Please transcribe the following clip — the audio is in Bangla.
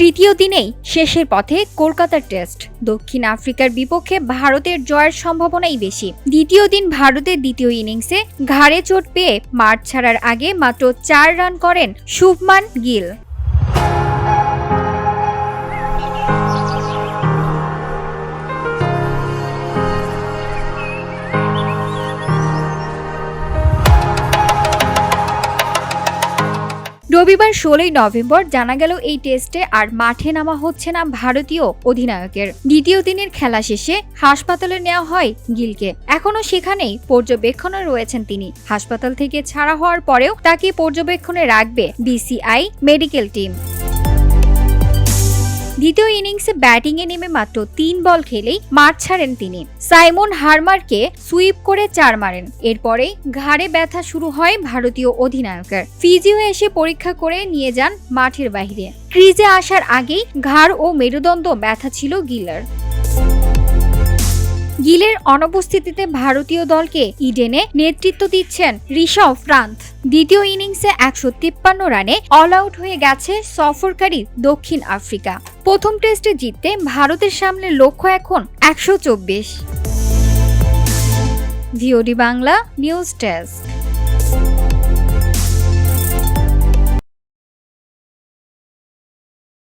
তৃতীয় দিনেই শেষের পথে কলকাতার টেস্ট। দক্ষিণ আফ্রিকার বিপক্ষে ভারতের জয়ের সম্ভাবনাই বেশি। দ্বিতীয় দিন ভারতের দ্বিতীয় ইনিংসে ঘাড়ে চোট পেয়ে মাঠ ছাড়ার আগে মাত্র চার রান করেন শুভমান গিল। রবিবার ষোলোই নভেম্বর জানা গেল এই টেস্টে আর মাঠে নামা হচ্ছে না ভারতীয় অধিনায়কের। দ্বিতীয় দিনের খেলা শেষে হাসপাতালে নেওয়া হয় গিলকে। এখনও সেখানেই পর্যবেক্ষণে রয়েছেন তিনি। হাসপাতাল থেকে ছাড়া হওয়ার পরেও তাকে পর্যবেক্ষণে রাখবে বিসিআই মেডিকেল টিম। দ্বিতীয় ইনিংসে ব্যাটিংয়ে নেমে মাত্র তিন বল খেলেই মাঠ ছাড়েন তিনি। সাইমন হারমারকে সুইপ করে চার মারেন। এরপরেই ঘাড়ে ব্যথা শুরু হয় ভারতীয় অধিনায়কের। ফিজিও এসে পরীক্ষা করে নিয়ে যান মাঠের বাহিরে ক্রিজে আসার আগেই ঘাড় ও মেরুদণ্ড ব্যথা ছিল গিলার। গিলের অনুপস্থিতিতে ভারতীয় দলকে ইডেনে নেতৃত্ব দিচ্ছেন ঋষভ প্রান্ত দ্বিতীয় ইনিংসে একশো তিপ্পান্ন রানে অল আউট হয়ে গেছে সফরকারী দক্ষিণ আফ্রিকা। প্রথম টেস্টে জিততে ভারতের সামনে লক্ষ্য এখন একশো চব্বিশ। VOD Bangla news test